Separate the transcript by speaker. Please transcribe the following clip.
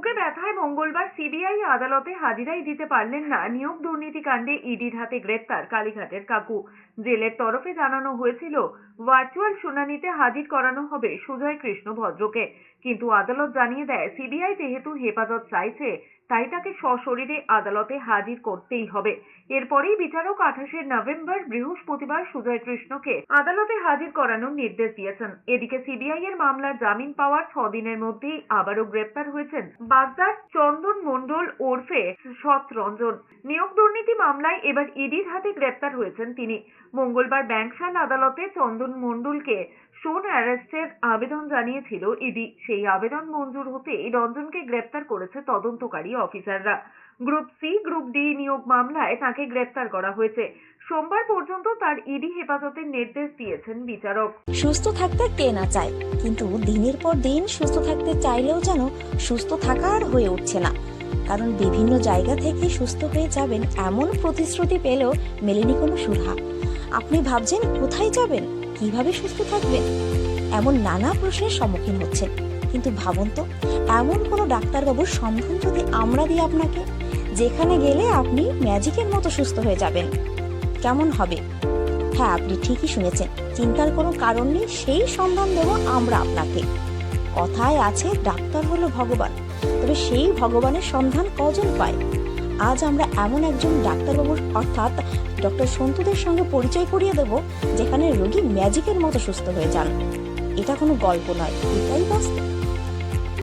Speaker 1: বুকে ব্যথায় মঙ্গলবার সিবিআই আদালতে হাজিরাই দিতে পারলেন না। নিয়োগ দুর্নীতিকাণ্ডে ইডির হাতে গ্রেপ্তার কালীঘাটের কাকু। জেলের তরফে জানানো হয়েছিল, ভার্চুয়াল শুনানিতে হাজির করানো হবে সুজয় কৃষ্ণ ভদ্রকে। কিন্তু আদালত জানিয়ে দেয়, সিবিআই যেহেতু হেফাজত চাইছে, তাই তাকে সশরীরে আদালতে হাজির করতেই হবে। এরপরেই বিচারক আঠাশে নভেম্বর বৃহস্পতিবার সুজয় কৃষ্ণকে আদালতে হাজির করানোর নির্দেশ দিয়েছেন। এদিকে সিবিআই এর মামলার জামিন পাওয়ার ছ দিনের মধ্যেই আবারও গ্রেপ্তার হয়েছেন বাগদার চন্দন মণ্ডল ওরফে সৎ রঞ্জন নিয়োগ দুর্নীতি মামলায় এবার ইডির হাতে গ্রেপ্তার হয়েছেন তিনি। মঙ্গলবার ব্যাংকশাল আদালতে চন্দন মণ্ডলকে শোন অ্যারেস্টের আবেদন জানিয়েছিল ইডি। সেই আবেদন মঞ্জুর হতেই রঞ্জনকে গ্রেপ্তার করেছে তদন্তকারী অফিসাররা। গ্রুপ সি, গ্রুপ ডি নিয়োগ মামলায় তাকে গ্রেপ্তার করা হয়েছে। সোমবার পর্যন্ত তার ইডি হেফাজতের নির্দেশ দিয়েছেন বিচারক।
Speaker 2: সুস্থ থাকতে কে না চায়? কিন্তু দিনের পর দিন সুস্থ থাকতে চাইলেও যেন সুস্থ থাকা আর হয়ে উঠছে না। কারণ বিভিন্ন জায়গা থেকে সুস্থ হয়ে যাবেন এমন প্রতিশ্রুতি পেলেও মেলেনি কোনো সুধা। আপনি ভাবছেন কোথায় যাবেন? কীভাবে সুস্থ থাকবেন এমন নানা প্রশ্নের সম্মুখীন হচ্ছেন। কিন্তু ভাবুন তো, এমন কোনো ডাক্তারবাবুর সন্ধান যদি আমরা দিই আপনাকে, যেখানে গেলে আপনি ম্যাজিকের মতো সুস্থ হয়ে যাবেন। কেমন হবে? হ্যাঁ আপনি ঠিকই শুনেছেন। চিন্তার কোনো কারণ নেই, সেই সন্ধান দেব আমরা আপনাকে। কথায় আছে, ডাক্তার হলো ভগবান। তবে সেই ভগবানের সন্ধান কজন পায়? আজ আমরা এমন একজন ডাক্তারবাবু অর্থাৎ ডক্টর সন্তুদের সঙ্গে পরিচয় করিয়ে দেব, যেখানে রোগী ম্যাজিকের মতো সুস্থ হয়ে যান। এটা কোনো গল্প নয়, এটাই বাস্তব।